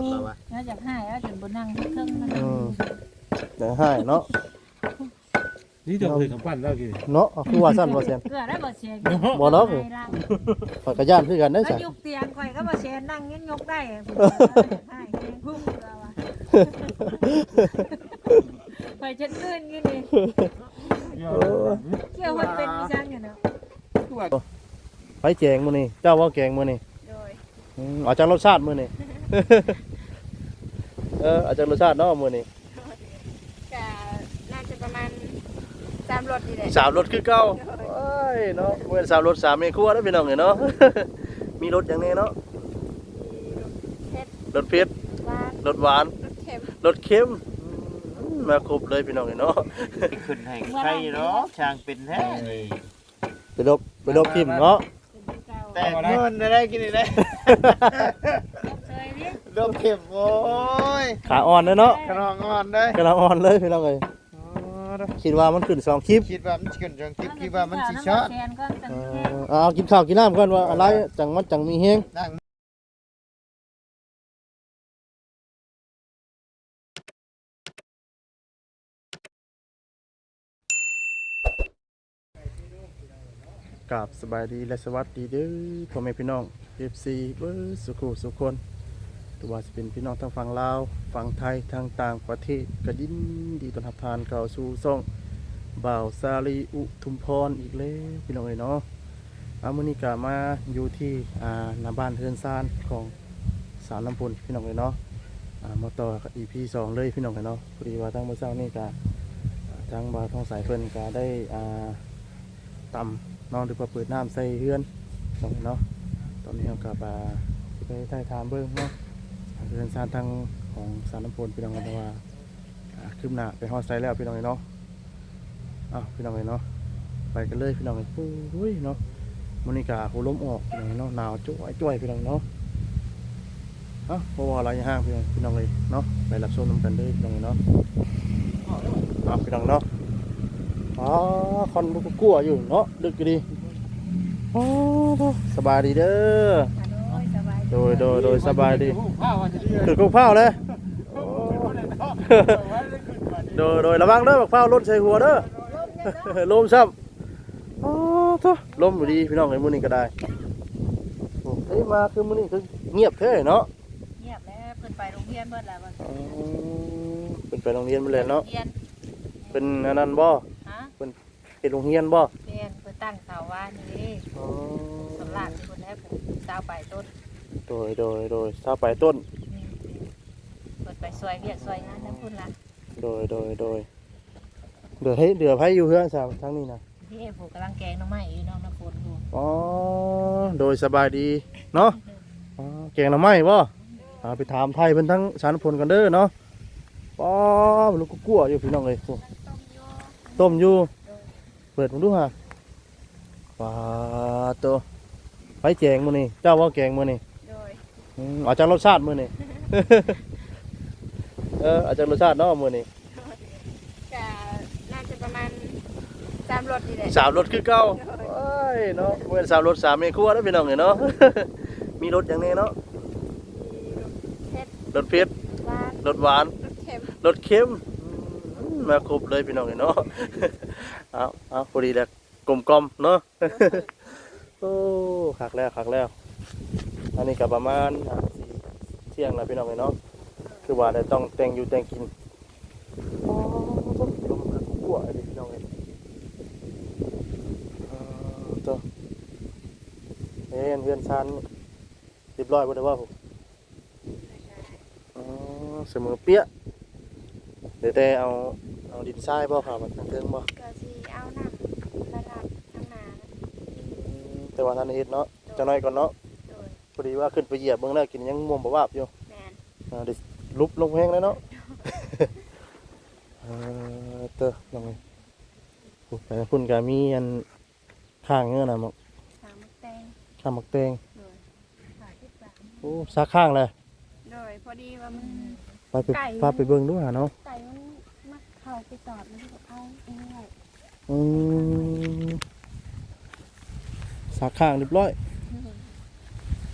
บเราวะน่าจะให้แล้วจนบนนั่งเครื่องมันอืมเดี๋ยวให้เนาะนี่เดี๋ยวเคยกำปั้นแล้วกี่เนาะเอาคือว่าสั้นบ่เซียนเกลือได้บ่เชนบ่เนาะข่อยก็ย่านคือกันได้แล้วจ้ะยกเตียงข่อยก็บ่เชนนั่งยันยกได้ให้แกงพุ่งเราอะข่อยจะตื่นอยู่นี่เกี่ยวมันเป็นมีจังอยู่เนาะไปแจงมื้อนี้เจ้าว่าแกงมื้อนี้โดยอืมเอาจากรสชาติมื้อนี้ เออเอาจากรสชาติเนาะมื้อนี้ก็น่าจะประมาณสามรถนี่แหละสามรสคือเก่าโอ้ยเนาะเว้นสามรสสามเมครัวเด้อพี่น้องเอ้ยเนาะ มีรสอย่างนี้เนาะมีรถเผ็ดรสเผ็ดหวานรสหวานรถเค็มรสเค็มอืมมาครบเลยพี่น้องเอ้ยเนาะขึ้นให้ใครเนาะช่างเป็นแท้ไปลบไปลบทิมเนาะ เป็นเก่าแต่เงินได้กินได้เค ยดิโดนเข็มโอ้ยขาอ่อนเลยเนาะกระนองงอนได้กำลังอ่อนเลยพี่น้องเอ้ยคิดว่ามันขึ้นสองคลิปคิดว่ามันขึ้นจังคิดคิดว่ามันสิช็อตแทนก็ตั้งเอแต่อเอากินข้าวกินน้ำก่อนว่าอะไรจังมันจังมีเฮงนั่งกราบสบายดีและสวัสดีเด้อพ่อแม่พี่น้อง FC เบอร์สุขุสุขคน ตัวว่าจะเป็นพี่น้องทางฝั่งลาวฝั่งไทยทางต่างประเทศกระยินดีต้อนรับทานเข้าสู่ซ่องบ่าวซาลีอุทุมพรอีกแล้วพี่น้องเอ้ยเนาะอามื้อนี้ก็มาอยู่ที่อ่าหน้าบ้านเฮือนซานของสาวน้ำพลพี่น้องเอ้ยเนาะอ่ามาต่อกับ EP สองเลยพี่น้องเอ้ยเนาะพอดีว่าทางเมื่อเช้านี่ก็อ่าทางบ่าวทองสายเพิ่นก็ได้อ่าตำนอนหรือว่าเปิดน้ำใส่เฮือนตรงนี้เนาะตอนนี้เรากลับมาไปใต้ทามเบิ้งเนาะ เรือนซานทางของสารน้ำพลพี่น้องกันเพราะว่าอ่าคืบหน้าไปฮอดไซแล้วพี่น้องเลยเนาะอ้าวพี่น้องเลยเนาะไปกันเลยพี่น้องเลยปุ้ยเนาะมันนี่กาโหล้มออกพี่น้องเอ้ยเนาะหนาวจ้วยจ้วยพี่น้องเนาะเอ้าเพราะว่าอะไรห้างพี่น้องพี่น้องเลยเนาะไปรับชมนำกันเลยพี่น้องเลยเนาะอ้าวพี่น้องเนาะอ๋อคอนลูกกัวอยู่เนาะดึกอยู่ดีอ้โหสบายดีเด้อ โดยโดยโดยสบายดีข้าวจะดีขึ้นกุกเผาเลยโดยโดยระวังเด้อบักเผาล้นใส่หัวเด้อลมซ้ำโอ้โหลมดีพี่น้องไอ้มื้อนี้ก็ได้โอ้ยมาคือมื้อนี้คือเงียบแท้เนาะเงียบแล้วเพิ่นไปโรงเรียนเบิดแล้วว่าอ๋อเป็นไปโรงเรียนไปเลยเนาะเรียนเป็นอันนั้นบ่ฮะเป็นโรงเรียนบ่เรียนเพิ่นตั้งเสาว่านี่สำลาดที่เพิ่นให้ปลูกเสาไปต้น โดยโดยโดยถ้าไปต้นนี่เปิดไปซอยเวียกซอยงานน้ำพุ่นละโดยโดยโดยเดือดให้เดือดให้อยู่เพื่อนสาวทั้งนี้นะที่เอผูกกำลังแกงหน้องไม้อยู่น้องน้ำฝนอยู่อ๋อโดยสบายดีเนาะอ๋อแกงหน่อไม้บ่อ่าไปถามไทยเพิ่นทั้งชานพลกันเด้อเนาะป้อลูกก็กลัวอยู่พี่น้องเลยโอ้ต้มอยู่เปิดมาดูฮะปลาตัวไปแจงมื้อนี้เจ้าว่าแกงมื้อนี้โดย อืมเอาจากรสชาติมื้อนี้เออเอาจากรสชาติเนาะมื้อนี้ก็น่าจะประมาณสามรถนี่แหละสามรถคือเก่าโอ้ยเนาะเว้นสามรถสามเมครัวแล้วพี่น้องเนี่ยเนาะ มีรถอย่างนี้เนาะมีรถเผ็ดรถเผ็ดหวานรถหวาน รถเค็มรถเค็มอืมมาครบเลยพี่น้องเนี่ยเนาะ เอาเอาพอดีแล้วกลมกลมๆเนาะ โอ้คักแล้วคักแล้ว อันนี้ก็ประมาณอ่าสี่เที่ยงแล้วพี่น้องเนี่ยเนาะคือว่าได้ต้องแต่งอยู่แต่งกินโอ้ลมมันกลัวเลยพี่น้องเลยอ่าตัวเอ้ยเพื่อนชันเรียบร้อยบ่ได้ว่าผมอ๋อเสมอเปี้ยเดี๋ยวแต่เอาเอาดินทรายบ่ครับมันทางเทิงบ่ก็สิเอาน้ำระดับข้างหน้าอืมแต่ว่าท่านเฮ็ดเนาะจังน้อยก่อนเนาะโดยพ อดีว่าขึ้นไปเหยียบเบิ่งแล้วกินยังม่วงบ่วาบอยู่แมนอ่าเดี๋ยวลุบลงแห้งแล้วเนาะ เออเตอลงไปโอ้ไปพุ่นก็มีอันข้างเงี้ยน่ะหมกสามแตงข้างหมกแตงโดยขายที่สามโอ้ซักข้างเลยโดยพอดีว่ามัน ไปไปพาไปเบิ่งดูหาเนาะไก่มันมักเข้าไปจอดมันก็เอาเองไว้อืมสักข้างเรียบร้อย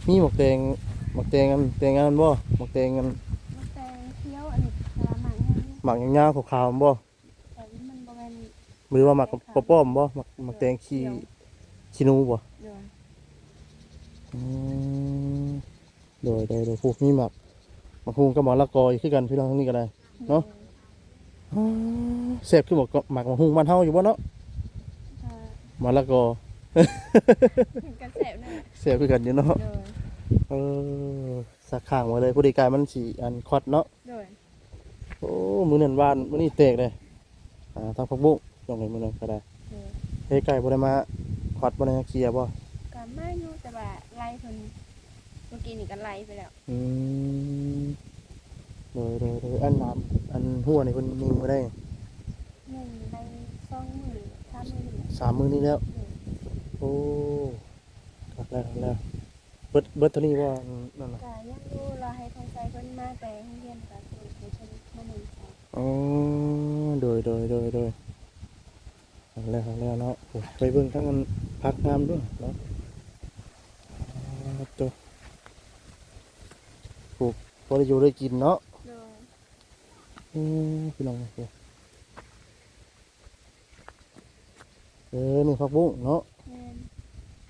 มีหมวกแดงหมักแตงอันแตงอันบ่หมักแตงอันมันแต่เคี้ยวอันนี้สลามังอันนี้หมักยาวๆขาวๆบ่แต่มันบ่แม่นหรือว่าหมักปอป้อมบ่หมักหมักแตงขี้ขี้หนูบ่เด้ออืมโดยโดยโดยพวกนี้หมักหมักฮุงกับหมักละกออีกคือกันพี่น้องทั้งนี้ก็ได้ เนาะ อ๋อแซ่บคือบอกหมักหมักฮุงบ้านเฮาอยู่บ่เนาะอ่าหมักละกอ กันแสบนั่นแหละแซ่บคือกันอยู่เนาะเด้อเออสักข้างไว้เลยผู้ใดกายมันสิอันคอดเนาะเด้อโอ้มื้อนั้นบ้านมื้อนี้แตกเลยอ่าทางผักบุ้งจังไดมื้อนั้นก็ได้เด้อเฮ้ยไก่บ่ได้มาคอดบ่ได้มาเคลียร์บ่ก็มาอยู่แต่ว่าไล่เพิ่นเมื่อกี้นี่ก็ไล่ไปแล้วอืมโดยโดยโดยอันน้ำอันหัวนี่เพิ่นนิ่งบ่ได้หนึ่งไล่สองมือสามมือนี่แหละสามมื้อนี้แล้วเด้อ โอ้ครับแล้วครับแล้วเบิดเบิดเท่านี้ว่านั่นน่ะก็ยังอยู่รอให้ทางใจเพิ่นมาแต่โรงเรียนก็คือให้เพิ่นมาหนึ่งสองอ๋อโดยโดยโดยโดยครับแล้วครับแล้วเนาะโอ้ไปเบิ่งทั้งอันพักน้ำด้วยเนาะครับตัวปลูกพอได้อยู่ได้กินเนาะเด้ออืมพี่น้องโอเคเออนี่ผักบุ้งเนาะแม่น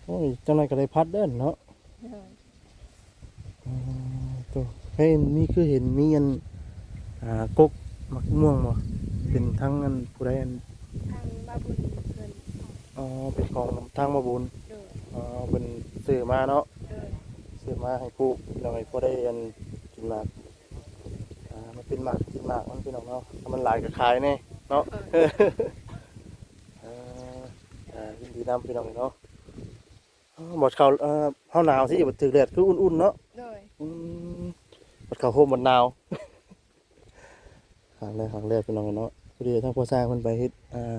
โอ้ยจังไรก็ได้พัดเด้นเนาะเด้ออ๋อตัวเฮ้ยนี่คือเห็นมีอันอ่ากกมักม่วงบ่เป็นทั้งอันผู้ใดอันทางบาบุญเพิ่นอ๋อเป็นของทางมาบุญเด้ออ๋อเป็นซื้อมาเนาะเด้อซื้อมาให้ผู้เราให้ผู้ได้อันกินหมากอ่ามันเป็นหมากกินหมากมันเป็นของเนาะถ้ามันหลายก็ขายแน่เนาะ เออเอ่ออ่ายินดีนำพี่น้องเนาะ อ๋อบดเขาเอ่อเฮาหนาวสิบดถึกแดดคืออุ่นๆเนาะเด้ออืมบดเขาโฮมบดหนาวครั้งแรกครั้งแรกพี่น้องเนาะพอดีทั้งพ่อสร้างเพิ่นไปเฮ็ดอ่า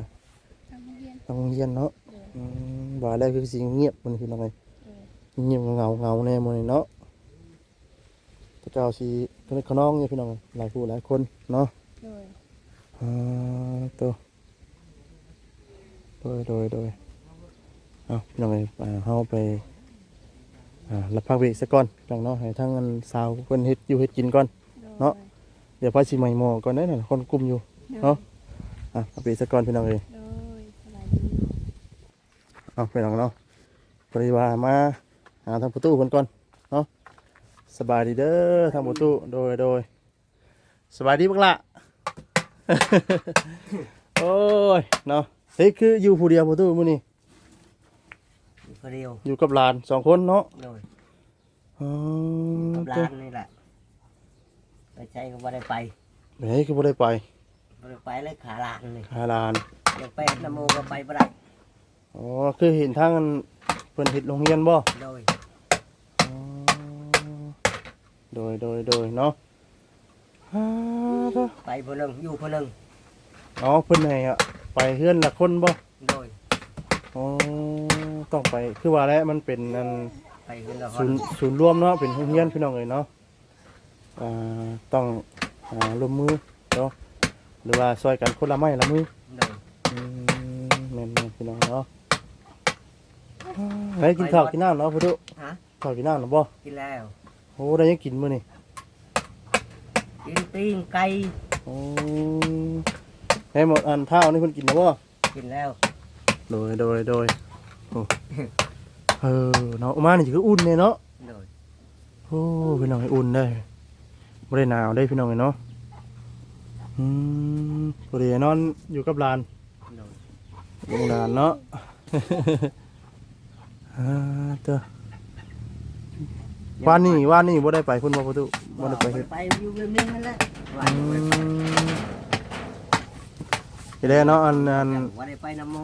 ทางโรงเรียนทางโรงเรียนเนาะเด้ออืมว่าแรกคือสิเงียบมันพี่น้องเอ้ยเด้อเงียบเงาเงาแน่มื้อนี้เนาะพระเจ้าสิเพิ่นขน้องเนี่ยพี่น้องเอ้ยหลายผู้หลายคนเนาะเด้ออ่าตัวโดยโดยโดย เอาพี่น้องเอ้ยอ่าเฮาไปอ่ารับพักเบรกซะก่อนจังเนาะให้ทั้งอันสาวเพิ่นเฮ็ดอยู่เฮ็ดกินก่อน เนาะเดี๋ยวพาสิใหม่หมอก่อนได้น่ะคนกลุ่มอยู่เนาะอะเอาไปซะก่อนพี่น้องเอ้ยเด้อสบายดีเอาพี่น้องเนาะปริวามาหาทางประตูเพิ่นก่อนเนาะสบายดีเด้อทางประตูโดยโดยสบายดีบักละโอ้ยเนาะเฮ้ยคืออยู่ผู้เดียวประตูมื้อนี้ คนเดียวอยู่กับหลานสองคนเนาะโดยอ๋อกับตัวร้านนี่แหละ ไปใช้ก็บ่ได้ไปเฮ้ยคือบ่ได้ไปบ่ได้ไปเลยขาลานนี่หาหลานอยากไปนโมก็ไปบ่ได้อ๋อคือเห็นทางอันเพิ่นเฮ็ดโรงเรียนบ่โดยอ๋อโดยโดยโดยเนาะอ่าเด้อไปผู้หนึงอยู่ผู้หนึงอ๋อเพิ่นให้อะไปเฮือนละคนบ่โดยอ๋อ ต้องไปคือว่าแล้วมันเป็นอันไปขึ้นละคศูนนย์ศูนย์รวมเนาะเป็นโรงเรียนพี่น้องเอ้ยเนาะอ่าต้องอ่าร่วมมือเนาะหรือว่าช่วยกันคนละไม้ละมือ โดยอืมแม่นๆพี่น้องเนาะอ่าให้กินข้าวกินน้ำเนาะพุทธุฮะข้าวกินน้ำเนาะบ่กินแล้วโอ้ได้ยังกินมื้อนี่กินตีนไก่โอ้ให้หมดอันเท่านี่เพิ่นกินแล้วบ่กินแล้วโดยโดยโดยโอ้ เออเนาะออกมานี่คืออุ่นเนี่ยเนาะโดยโอ้พี่น้องให้อุ่นได้ไม่ได้หนาวได้พี่น้องเนาะอืมพอดีนอนอยู่กับหลานโดยอยู่กับหลานเนาะ อ่าเด้อว่านนี่ว่านนี่บ่ได้ไปพุ่นบ่ประตูบ่ได้ไปเฮ็ด ไปอยู่เรื่องนี้นั่นแหละว่าอืบ่ได้ไปมทีแรกเนาะอันอันว่าได้ไปนโม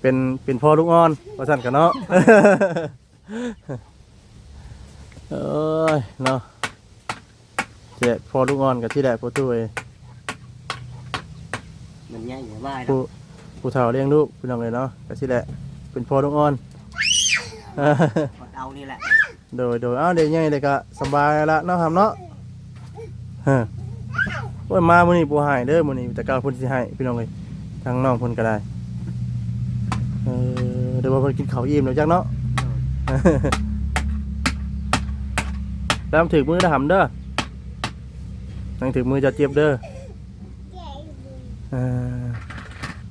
เป็นเป็นพ่อลูกอ่อนว่าสั่นกันเนาะ เอ้ยเนาะเจ๊พ่อลูกอ่อนกับที่แดดประตูเอยมันใหญ่อย่าว่าดอผู้กผู้เฒ่าเลี้ยงลูกพี่น้องเลยเนาะกับที่แดดเป็นพ่อลูกอ่อนกดเอานี่แหละโดยโดยอ้าวเดี๋ยวยังไงเด็กก็สบายละเนาะครับเนาะฮะโอ้ยมามื้อนี้บ่หายเด้อมื้อนี้แต่กล้าเพิ่นสิให้พี่น้องเลยทางน้องเพิ่นก็ได้เออเดี๋ย วว่าเพิ่นกินข้าวอิ่มแล้วจักเนาะโดยแล้วถึงมือนะหำเด้อนั่งถึงมือจะเจ็บเด้อเอ่า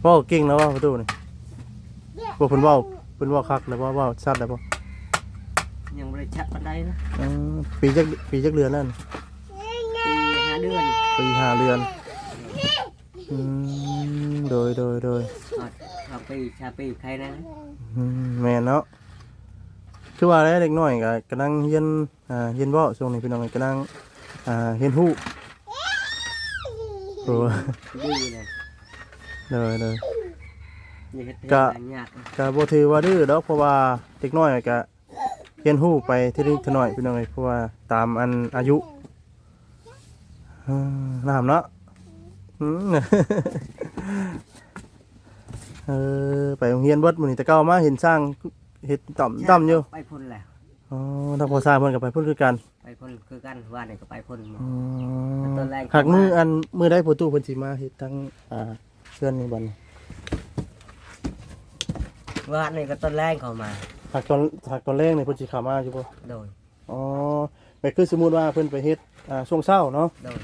เว้าเก่งแล้วว่าประตูนี่บ่เพิ่นเว้าเพิ่นเว้าคักแล้วว่าเว้าชัดแล้วบ่ยังบริชัดปันไดนะเออปีจักปีจักเดือนนั่นปีห้าเดือนปีห้าเดือน อืมโดยโดยโดยอดชาปีชาปีใครนะอืมแม่นเนาะคือว่าแล้วเด็กน้อยก็กำลังเรียนอ่าเรียนเว้าช่วงนี้พี่น้องกำลังอ่าเรียนฮู้โอ้ดื้อเลยเลยเลยอย่าเฮ็ดให้กะหลายยากก็บ่ถือว่าดื้อดอกเพราะว่าเด็กน้อยก็เรียนฮู้ไปทีนิดทีหน่อยพี่น้องเอ้ยเพราะว่าตามอันอายุอืมน้ำเนาะอืม เออไปโรงเรียนเบิดมื้อนี้แต่เก่ามาเห็นสร้างเฮ็ดต่อมต่ำอยู่ไปพ่นแหละอ๋อถ้าพอสร้างเพิ่นก็ไปพุ่นคือกันไปพ่นคือกันว่าเนี่ยก็ไปพ่นหมดอ๋อตอนแรกหักมืออันมือได้ประตูเพิ่นสิมาเฮ็ดทั้งอ่าเพื่อนนี่บัดนี้ว่าเนี่ยก็ต้นแรกเข้ามาหักตอนหักตอนแรกนี่เพิ่นสิเข้ามาอยู่บ่โดยอ๋อไปคือสมมุติว่าเพิ่นไปเฮ็ดอ่าช่วงเช้าเนาะโดย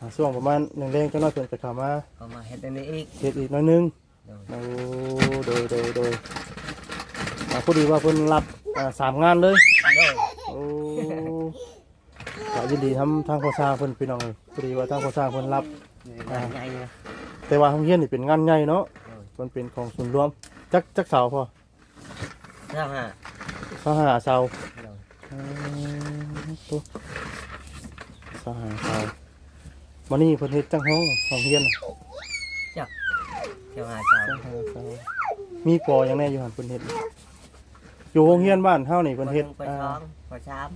อ่าช่วงประมาณแรงๆจังน้อยเพิ่นก็เข้ามาเข้ามาเฮ็ดอันนี้อีกเฮ็ดอีกหน้อยหนึงโดยโอ้โดยโดยโดยอ่าพอดีว่าเพิ่นรับอ่าสามงานเลย โดยโอ้ก็ยินดีทำทางโฆษณาเพิ่นพี่น้องเอ้ยพอดีว่าทางโฆษณาเพิ่นรับงานใหญ่นะแต่ว่าโรงเรียนนี่เป็นงานใหญ่เนาะโดยมันเป็นของส่วนรวมจักจักเสาพอเจ้าฮะเสาหาเสา โดยอืมตุ๊เสาหาเสา วันนี้เพิ่นเฮ็ดจังห้องโรงเรียนน่ะเจ้าฮะเจ้าเสาหาเสามีปออย่างแน่อยู่หั่นเพิ่นเฮ็ดอยู่โรงเรียนบ้านเฮานี่เพิ่นเฮ็ดไปอ่าช้องไปชาม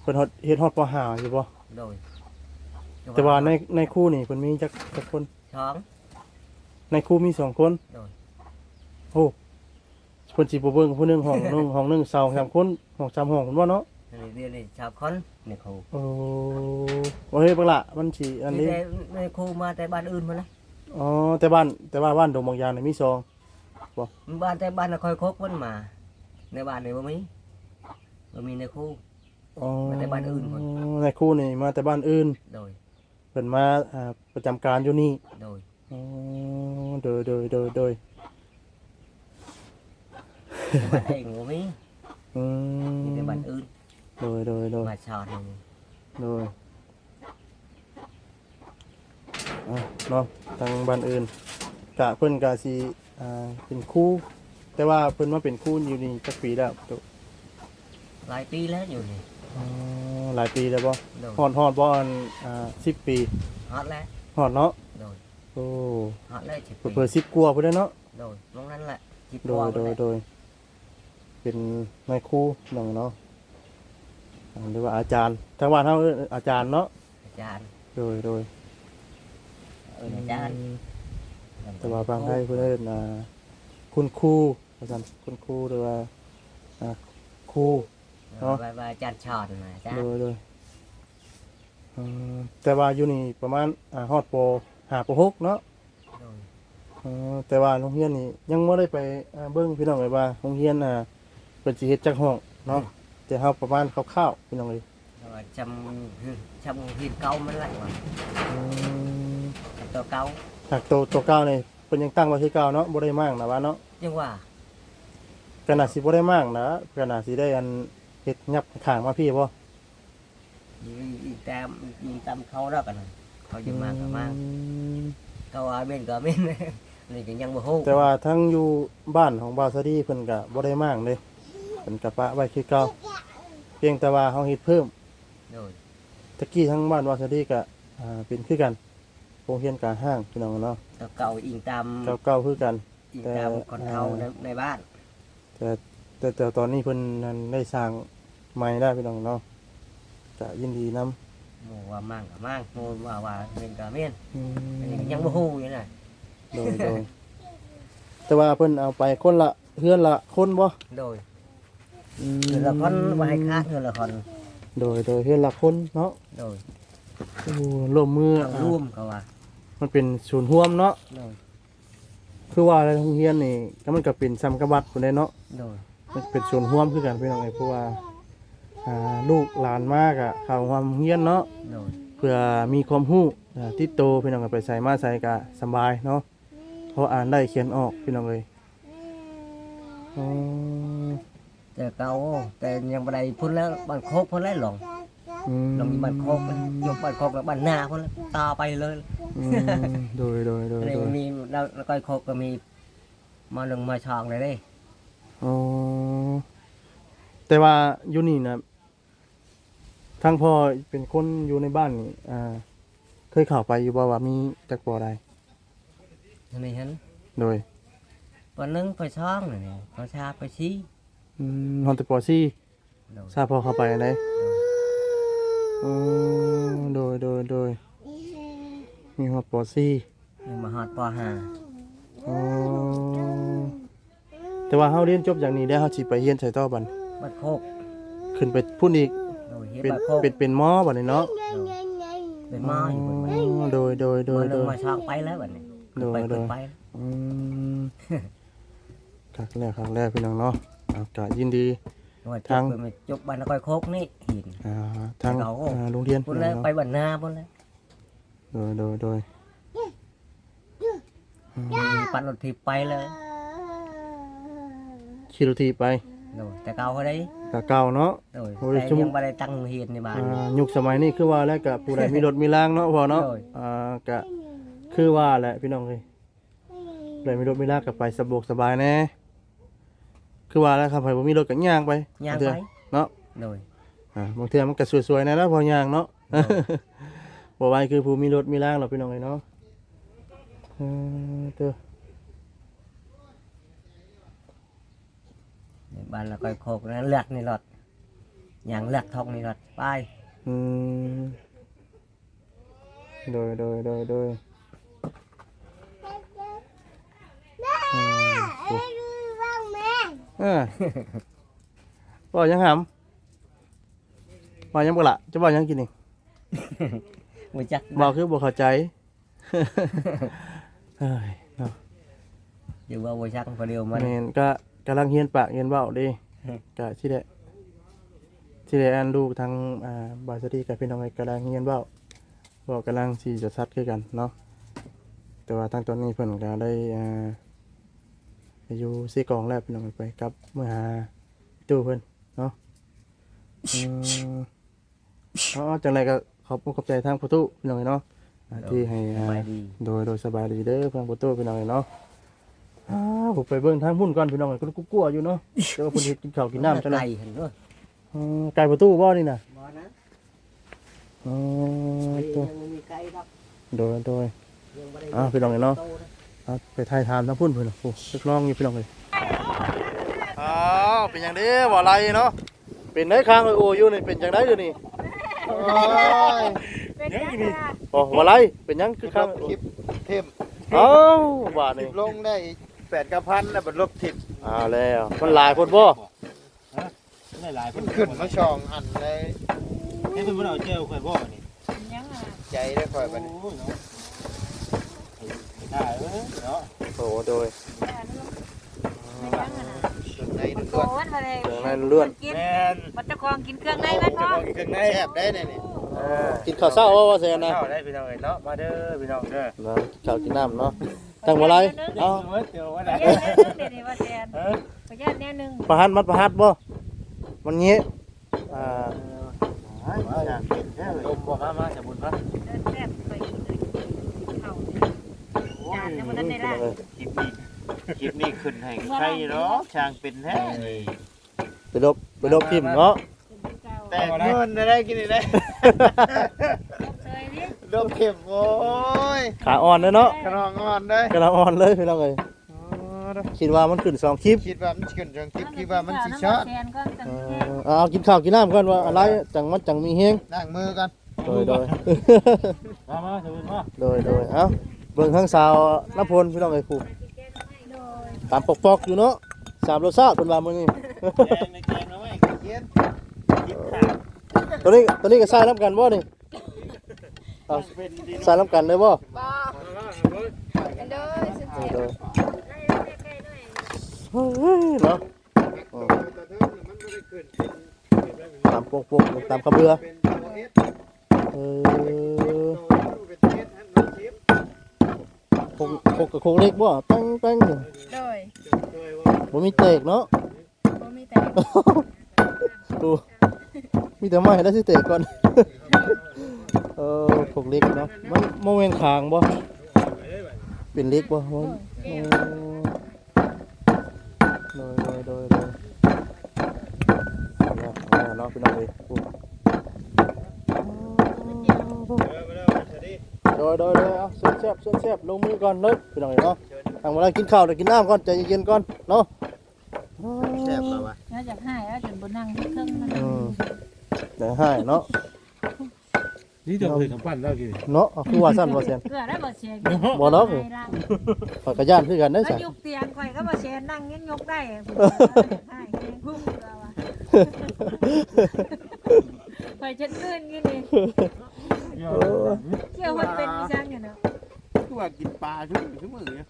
เพิ่นเฮ็ดเฮ็ดฮอดปห้าอยู่บ่โดยแต่ว่าในในครูนี่เพิ่นมีจักจักคน ช้อง ในครูมีสองคนโดยโอ้เพิ่นสิบ่เบิ่งผู้หนึงห้องหนึงห้องหนึงเสาสามคนห้องสามห้องพุ่นบ่เนาะอั นนี้เรียนนี่ชาวคนนี่ครูโอ้โอ้เฮ้ยบักละมันสิอันนี้แต่ในครูมาแต่บ้านอื่นมาเลยอ๋อแต่บ้านแต่ว่าบ้านดงบางยางนี่มีซองบ้านแต่บ้านน่ะคอยคบมันมา ในบ้านนี่บ่มีบ่มีในครูอ๋อมาแต่บ้านอื่นหมดในครู่นี่มาแต่บ้านอื่นโดยเพิ่นมาอ่าประจำการอยู่นี่โดยอ๋อโดยโดยโดยโดยบ้านเองบ่มีอืมีมแต่บ้านอื่น โดยโดยโดยมาชอดนี่โดยอะเนาะทางบ้านอื่นกะเพิ่นกะสิอ่าเป็นครู่ แต่ว่าเพิ่นมาเป็นครู่อยู่นี่จักปีแล้วตัวหลายปีแล้วอยู่นี่อ๋อหลายปีแล้วบ่โดยฮอดฮอดบ่อันอ่า10 ปีฮอดแล้วฮอดเนาะโดยโอ้ฮอดแล้วสิบเพิ่น10กว่าพุ่นเด้อเนาะโดยตรงนั้นแหละจิบโดยโดยโดยเป็นนายครูหนึ่งเนาะอ่า หรือว่าอาจารย์ทางบ้านเขาเอิ้นอาจารย์เนาะอาจารย์โดยโดยเอออาจารย์แต่ว่าบางไทยเพื่นเอนอ่าคุณครูอาจารย์คุณครูหรือว่าอ่าครู เนาะบายบายอาจารย์ชอดมาอาจารโดย์ยโดยอืมแต่ว่าอยู่นี่ประมาณอ่าฮอดปหาปหกเนาะ โดยอ๋อแต่ว่าโรงเรียนนี่ยังไม่ได้ไปอ่าเบิ้งพี่น้องเลยว่าโรงเรียนอ่าเป็นสิเฮ็ดจักห้องเนาะ แต่เฮาประมาณคร่าวๆพี่น้องเลยแต่ว่าจำจำหินเก่ามันไหลว่ะอืมตัวเก่าหากตัวตัวเก้านี่เป็นยังตั้งไว้ที่เก้าเนาะบ่ได้มากนะว่าเนาะยังว่าขนาดสิบ่ได้มากนะขนาดสิได้อันเฮ็ดยับข้างมาพี่บ่ยิงตามยิงตามเขาแล้วกันนะเขาจะมาก็มาอืมเขาว่าเม่นก็เม่นนี่ก็ยังบ่ฮู้แต่ว่าทั้งอยู่บ้านของบ่าวสะดีเพิ่นก็บ่ได้มากเลย เพิ่นก็ปะไว้คือเก่าเพียงแต่ว่าเฮาเฮ็ดเพิ่มโดยตะกี้ทั้งบ้านบ่าวสะดีก็อ่าเป็นคือกันโรงเรียนกลางห้างพี่น้องเนาะตัวเก่าอิงตามเก่าๆคือกัน อิงตามคนเฒ่าในในบ้าน แต่แต่แต่ตอนนี้เพิ่นนั้นได้สร้างใหม่ได้วพี่น้องเนาะก็ยินดีนํหมู่ว่ามั่งก็มั่งหมู่ว่าว่าเม่นก็เม่นอืมอันนี้ก็ยังบ่ฮู้อยู่น่ะโดยโดยแต่ว่าเพิ่นเอาไปคนละเพื่อนละคนบ่โดย อืมคือละคนบ่ให้ขาดคือละคนโดยโดยเพื่อนละคนเนาะโดยโอ้ร่วมมือเอาอ่าร่วมก็ว่ามันเป็นศูนย์ร่วมเนาะโดยคือว่าอะไรโรงเรียนนี่ก็มันก็เป็นซ้ำกับวัดพุ่นได้เนาะโดยมันเป็นศูนย์ร่วมคือกันพี่น้องไอ้เพราะว่าอ่าลูกหลานมากอะเข้าความเฮียนเนาะโดยเพื่อมีความรู้อ่าติดโตพี่น้องก็ไปใส่มาใส่ก็สำบายเนาะเพราะอ่านได้เขียนออกพี่น้องเอ้ยอ๋อ แต่เก่าแต่ยังบ่ได้พุ่นแล้วบ้านโคกพุ่นแล้วหลงอืมลงมีบ้านโคกแล้วยกบ้านโคกแล้วบ้านนาพุ่นแล้วต่อไปเลยอืมโดยโดยโดยนี่โดยมีแล้วแล้วก็โคกก็มีมาลงมาช่องเลยเด้อ๋อแต่ว่าอยู่นี่นะทางพ่อเป็นคนอยู่ในบ้านนี่อ่า เคยเข้าไปอยู่บ่ว่ามีจักบ่ใดทำไมฮันโดยปนนึงไปช่องนี่ปชาไปชี้ อืมฮอนแตปอซี่โดยทราบพอเข้าไปอันใดอ๋อโดยโดยโดยมีฮอดปอซี่ยังมาฮอดปห้าอ๋อแต่ว่าเฮาเรียนจบอย่างนี้ได้วเฮาสิไปเรียนใส่ต่อบัดบ้านโคกขึ้นไปพุ่นอีกโดยเฮ็ดเป็นบ้านโคกเป็นเป็นหมอบัดนี้เนาะเป็นหม้ออยู่บนอ๋อโดยโดยโดมายลโดงย มาช่องไปแล้วบัดนี้โดยไปโดขึ้นยไปอืมครั้งแรกครั้งแรกพี่น้องเนาะอา กาศยินดีว่าจทางบไปจบบ้านนครโคกนี่หินอ่าทางเขาอ่าโรงเรียนพุ่นพี่น้แล้อวงไปเนาะบ้านนาพุ่นแล้วโดยโดยโดยอืมปั่นรถถีบไปเลยขี่รถทีบไปโดยแต่เก่าเขาได้กะเก่าเนาะ โดยโอ้ยแต่ชั่วโมงยังไม่ได้ตั้งเฮียนในบ้าน อ่ายุคสมัยนี้คือว่าแล้วกับผู้ใดมีรถมีรางเนาะพอเนาะโดย อ่ากะคือว่าแหละพี่น้องเอ้ยผู้ใดมีรถมีรางกับไปสะดวกสบายแน่ คือว่าแล้วครับใครบ่มีรถก็ย่างไปย่างบเทื่อไปเนาะโดย อ่าบางเทื่อมันก็สวยๆแนะนะพอย่างเนาะ บ่ไหวคือผู้มีรถมีรางเราพี่น้องเอ้ยเนาะเออเด้อในบ้านนครโคกนั้นเลือดนี่รถย่างเลือดทองนี่รถไปอืมโดยโดยโดยโดยอืมโอ้เออบอกยังหำบอกยังบ่ละจะบอกยังกินนี่มือจักบอกคือบอกเข้าใจเฮ้ยเนาะอยู่ว่ามือจักพอเดียวมันแม่นก็กำลังเฮียนปากเฮียนเบ้าเดิก็ที่ได้ที่ได้อันลูกทางอ่าบาสตีกับพี่น้องไอ้กำลังเฮียนเบ้าบอกกำลังสีจะซัดคือกันเนาะแต่ว่าทางตอนนี้เพิ่นก็ได้อ่าไป อยู่ซีกองแล้วพี่น้องไปกลับเมื่อหาตู้เพิ่นเนาะอืมเอ๋อจังไรก็ขอบคุณขอบใจทางประตูพี่น้องเนาะอ่าที่ให้สอ่าบายดีโดยโดยสบายดีเด้อเพื่อนประตูพี่น้องเนาะอ้าวผมไปเบิ่งทางพุ่นก่อนพี่น้องก็กลัวๆอยู่เนาะเดี๋ยวเพิ่นเฮ็ดกินข้าวกินน้ำจังได๋ไก่เห็นด้วยอืมไก่ประตูบ่นี่น่ะบ่นะอ๋อตัวยังมีไก่ครับโดยโดยยังบ่ได้อ้าวพี่น้องเนาะ โตนะเอาไปถ่ายทามทางพุ่นเพิ่นน่ะโอ้ลึกน้องอยู่พี่น้องเอ้ยอ้าวเป็นหยังเด้บ่ไรเนาะเป็นได้ข้างโออยู่นี่เป็นจังได๋อยู่นี่โอ้ยเป็นยังไงอ๋อบ่ไรเป็นหยังคือลข้างบคลิปเทมเอ้าว่าคลินี่ปลงได้แปดกับพันแล้วบัดลบทิปเอ้าวแล้วมันหลายพุ่นบ่ได้หลายมันขึ้นมาช่องอันเลยให้เพิ่นบ่เอาแก้วข่อยบ่นี่เป็นยังไงใจได้ค่อยบัดนี้ โอ้ยเนาะได้เออเนาะโอ้โดยเป็นยังไงส่วนในมันเลืโกอดนมาเลยเครื่องในเลื่อนกินแม่นมันจะคลองกินเครื่องในมันจะเนาะบอกอีกครึ่งในแซ่บได้เนี่ยนี่เออกินข้าวเช้าว่าว่าแซ่นะเข้าได้พี่น้องเอ้ยเนาะมาเด้อพี่น้องเด้อนะข้าวกินน้ำเนาะตั้งบ่ไรเอาเอาไว้เดี๋ยวไว้ปได้ระหยัดแน่นึงเดี๋ยวนี้ว่าแทนเออประหยัดแน่นึงประหัดมัดประหัดบ่มันเงี้ยอ่ามาอยากกินแท้เลยลมบ่มามาจะบุญมา เดินแซ่บไปเลยเข้า จานเนี่ยมันได้ละคลิปนี้คลิปนี้ขึ้นให้ใครเนาะช่างเป็นแท้ไปลบไปลบทิมเนาะเป็นเก่าแต่เงินได้กินได้เคยดิลบเข็มโอ้ยขาอ่อนเลยเนาะกระนองอ่อนได้กำลังอ่อนเลยพี่น้องเอ้ยคิดว่ามันขึ้นสองคลิปคิดว่ามันสิขึ้นจังคลิปคิดว่ามันสิช็อตแทนก็จังเอแทนอเอากินข้าวกินน้ำก่อนว่าอะไรจังมันจังมีเฮงล้างมือกันโดยโดยมามาจะบุญมาโดยโดยเอ้า เบิ่งข้างสาวน้ำพลพี่น้องเอ้ยครูโดยตามปอกๆอยู่เนาะสามรสชาติเพิ่นว่ามื้อนี้ แกงในแกงเอาไว้เย็นคิดขาดตัวนี้ตัวนี้ก็ใส่น้ำกันบ่นี่เอาเป็นดีใส่น้ำกันเลยบ่บ่ๆกันเด้อสิโดยเฮ้ยเนาะตัวเทิงมันบ่ได้ขึ้นเป็นตามโปกโปกตามขบเบือเป็นตัวเอสเออ ตัวเป็นเอสให้มันชิป โค กโคกกับโคกเล็กบ่ตั้งตั้งโดยเคยบ่มีเตกเนาะบ่มีแต่ดูมีแต่ไม้แล้วสิเตะก่อนเออพวกเล็กเนาะมันโมเมนคางบ่เป็นเล็กบ่มันโอ้โดยโดยโดยโดยเอาละเอาละเนาะพี่น้องเอ้ย โดยโดยโดยเอาส่วนแซ่บส่วนแซ่บลงมือก่อนเลยพี่น้องเนาะทางเวลากินข้าวเดี๋ยวกินน้ำก่อนใจเย็นๆก่อนเนาะแซ่บแล้ววะน่าจะให้แล้วจนบนนั่งเครื่องมันอืมเดี๋ยวให้เนาะนี่จะเคยทำปั้นแล้วกี่เนาะเอาคือว่าสั้นว่เสียนเกลือได้บ่เสียบ่เนาะข่อยก็ย่านคือกันเด้แล้วจ้ะยกเตียงข่อยก็บ่เสียนั่งยันยกได้ให้แฮงพุ่งแล้วอะข่อยจะตื่นกินนี่ โอ้ย เที่ยวมันเป็นอีสังเนี่ยเนาะ คือว่า กินปลาทุกมื้อทุกมื้อเนี่ย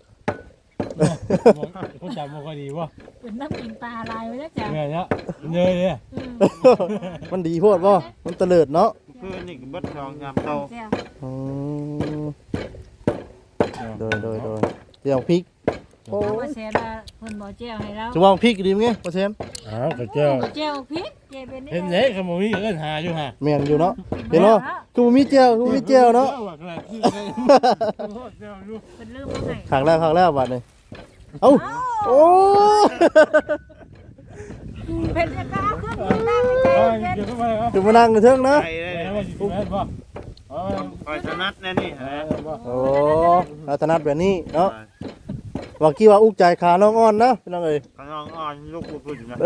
คนจำบ่ค่อยดีวะเป็นน้ำกินปลาลายไว้แล้วจ้ะเงี้ยเนี่ยเนยเนี่ยอืมมันดีโพดบ่มันตะเลิดเนาะคือนี่ก็เบิดทองงามโตเจ้าอืมโดยโดยโดยเดี๋ยวพริกโอ้เอายบ่เสียละเพิ่นบ่เจียวให้เราจะวางพริกดีมั้ยเปอร์เซ็นต์อ้าวก็เจ้าเจียวพริก เจียวเป็นนี่เห็นเล็กขโมยเอิ้นหาอยู่ฮะแม่นอยู่เนาะเห็นเนาะคือบ่มีเจียวคือบ่มีเจียวเนาะว่าอะไรที่เจ้าอยู่เพิ่นลืมบ่ให้ขังแล้วขังแล้วบัดนี้เอ้าโอ้ยเพิ่นจะกล้าขึ้นไปนั่งใจเอ้ยเย็นเดี๋ยวเข้าไปครับจะมานั่งกันเถิงนะไปเลยไปว่าสิกินอะไรบ่เอาไปคอยสนัดแน่นี่เอาฮะไปบ่โอ้รัตนัดแบบนี้เนาะว่ากี้ว่าอุกใจขาน้องอ่อนนะพี่น้องเอ้ย ข้างนอกอ่อนลูกผู้พึ่งนะ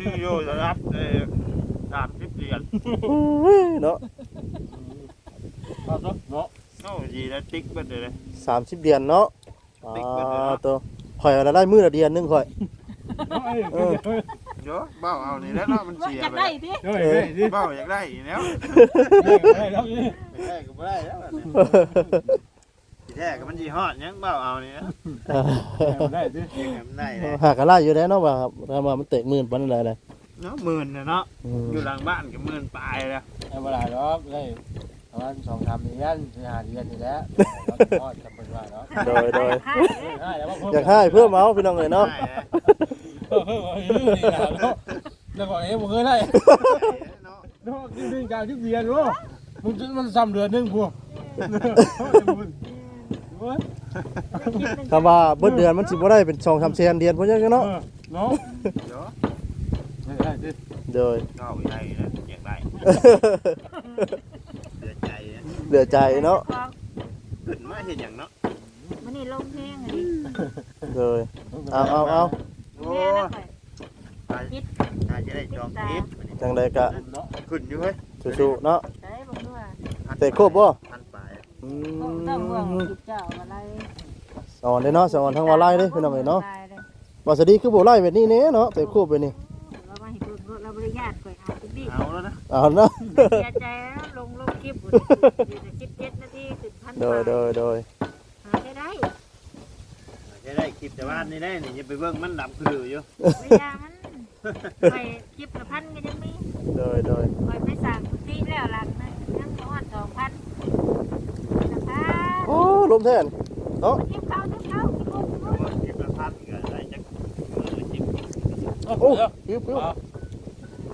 นี่โยสนัดเอ่อ30เหรียญโอ้ยเนาะเอาซะเนาะโอ้ดีแล้วติ๊กเบิดเลย30เดือนเนาะอ่าติ๊กเบิดเลยเนาะ ตัวข่อยเอาละได้มื้อละเดือนหนึงข่อย เอ้ยเอ้ยเดี๋ยวเบ้าเอานี่แล้วเนาะมันว่าเสียจะไปได้แล้วดิเอ้ยเอ้ยดิเบ้าอยากได้อีกแล้วได้แล้วนี่ไม่ได้ก็ไม่ได้แล้วอันนี้ที่ แท้ก็มันยี่ห้อหยังเบ้าเอานี่นะได้ดิเองมันได้เลยหากะไล่อยู่แล้วเนาะว่าครับถ้าว่ามันเตะหมื่นปานใดเลยเนาะหมื่นน่ะเนาะอืมอยู่หลังบ้านก็หมื่นปลายแล้วไอ้บ่ได้หรอกได้ประมาณ2 3เดือนสิหาเดือนนี่แหละทอดกับเพิ่นว่าเนาะโดยโดยได้แล้วบ่เพิ่มอยากให้เพิ่มเอาพี่น้องเอ้ยเนาะ ได้แล้วเพิ่มเพิ่มเอาอยู่นี่นะเนาะแล้วก็เอ้บ่เคยได้เนาะเนาะกินดินกาวที่เบียร์เนาะมันจะมันซ้ำเดือนหนึงพวก เว้ยคำว่าเบิดเดือนมันสิบ่ได้เป็น2-3แสนเดือนพุ่นจังเนาะเนาะเดี๋ยวได้ดิโดยก็เอาใหญ่นะอยากได้เดือดใจนะเหลือใจเนาะขึ้นมาเห็นอย่างเนาะมันนี่ลงเพลงอันนี้โดยเอาเอาเอาโอ้แม่นะข่อยตายตายจะได้จองทิพย์จังใดก็ขึ้นอยู่เฮ้ยสู้ๆเนาะได้บ่รู้ว่าเตะครบบ่พันปลายอืโอ้ต้องห่ วงมจิตเจ้าอะไรสอนเด้เนาะสอนทั้งว่าไล่เด้พี่น้องเอ้ยเนาะตายเลยว่าสดีคือบ่ไล่แบบนี้แน่เนาะเตะครบไปนี่เรามาให้เบิ่งรถเราบริญาตข่อยเอาไปดิเอาแล้วนะเอาเนาะเสียใจแล้วลงลงคลิปอยู่ในคลิปเจ็ดนาทีถึงพันโดยโดยโดยหาได้ได้จะได้คลิปแต่ว่านี่ได้นี่จะไปเบิ่งมันดำคืออยู่ไม่ยามันไปคลิปละพันก็ยังมีโดยโดยคอยไปสั่งตีแล้วหลักนะยังประมาณสองพันนะคะ โอ้ ลมแทนคลิปเขาคลิปเขาคลิปเขาเพราะว่าคลิปละพันก็ได้จักมือละคลิปโอ้ปิวปิว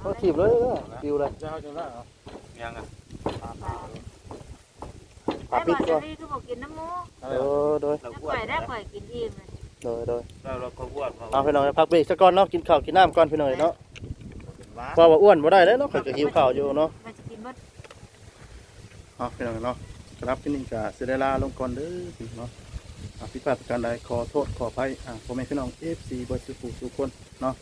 ก็ถีบเลยเด้อปิวเลยจะเอาจังได๋เอายังอะปาได้ปิบดอก่อนจะรีคือบอกกินน้ำมูโดยโดยเราถ้าอ้ปวล่อยนได้ปล่อยกินอิ่มเลยโดยโดยเราเราก็อ้วนเพราะเอาพี่น้องพักเบรกสักก่อนเนาะกินข้าวกินน้ำก่อนพี่น้องเนาะว่าเพราะว่าอ้วนบ่ได้แล้วเนาะข่อยก็หิวข้าวอยู่เนาะมันจะกินมดเอาพี่น้องเนาะ ครับพี่นี่ก็สิได้ลาลงก่อนเด้อพี่เนาะอ่าผิดพาดประการใดขอโทษขออภัยอ่าพ่อแม่พี่น้อง FC บ่สุขุทุกคนเนาะ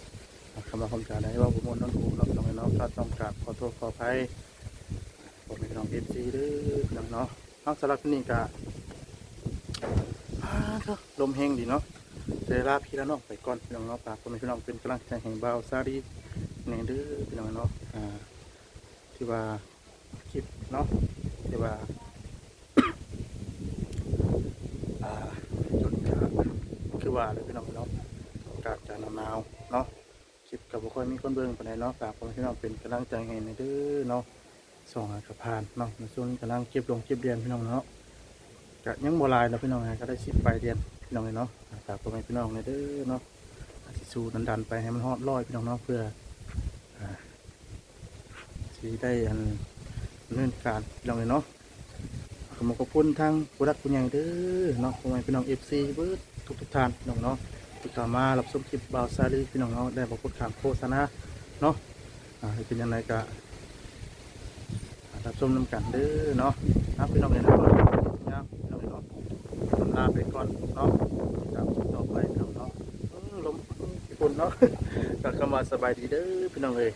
อ่าคำว่าคำการใดว่าบ่ม่วนนั่นหูเราพี่น้องเนาะก็ต้องกราบขอโทษขออภัยพ่อแม่พี่น้องเด้อพี่น้องเนาะเอาสำหรับพี่นี่ก็อ่าเด้อลมแห้งดีเนาะสิได้ลาพี่และน้องไปก่อนพี่น้องเนาะฝากพ่อแม่พี่น้องเป็นกำลังใจให้บ่าวซาดีแน่เด้อพี่น้องเนาะอ่าที่ว่าคลิปเนาะที่ว่า อ่า จนกะคือว่าเลยพี่น้องเนาะอากาศจะหนาวเนาะคลิปกับบ่ค่อยมีคนเบิ่งปานใดเนาะฝากพ่อแม่พี่น้องเป็นกำลังใจให้ในอยเด้อเนาะส่องกระพานเนาะในส่วนกำลังเก็บลงเก็บเรียนพี่น้องเนาะก็ยังบ่หลายแล้วพี่น้องฮะก็ได้สิบไปเรียนพี่น้องเลยเนาะฝากพ่อแม่พี่น้องในอยเด้อเนาะสิสู้ดันไปให้มันฮอดร้อยพี่น้องเนาะเพื่ออ่าสิได้อันเนินการพี่น้องเลยเนาะ ขอบคุณขอบคุณทางผู้รักผู้ใหญ่เด้อเนาะพ่อแม่พี่น้องเอฟซีเบิร์ดทุกทุกท่านน้องเนาะที่เข้ามารับชมคลิปบ่าวซาลีพี่น้องเนาะได้บอกพูดข่าวโฆษณาเนาะอ่าเป็นยังไงก็รับชมน้ำกันเด้อเนาะครับพี่น้องเนี่ยนะก่อนนะพี่น้องเนาะลาไปก่อนเนาะตามคลิปต่อไปน้องเนาะอื้อลมญี่ปุ่นเนาะก็เข้ามาสบายดีเด้อพี่น้องเลย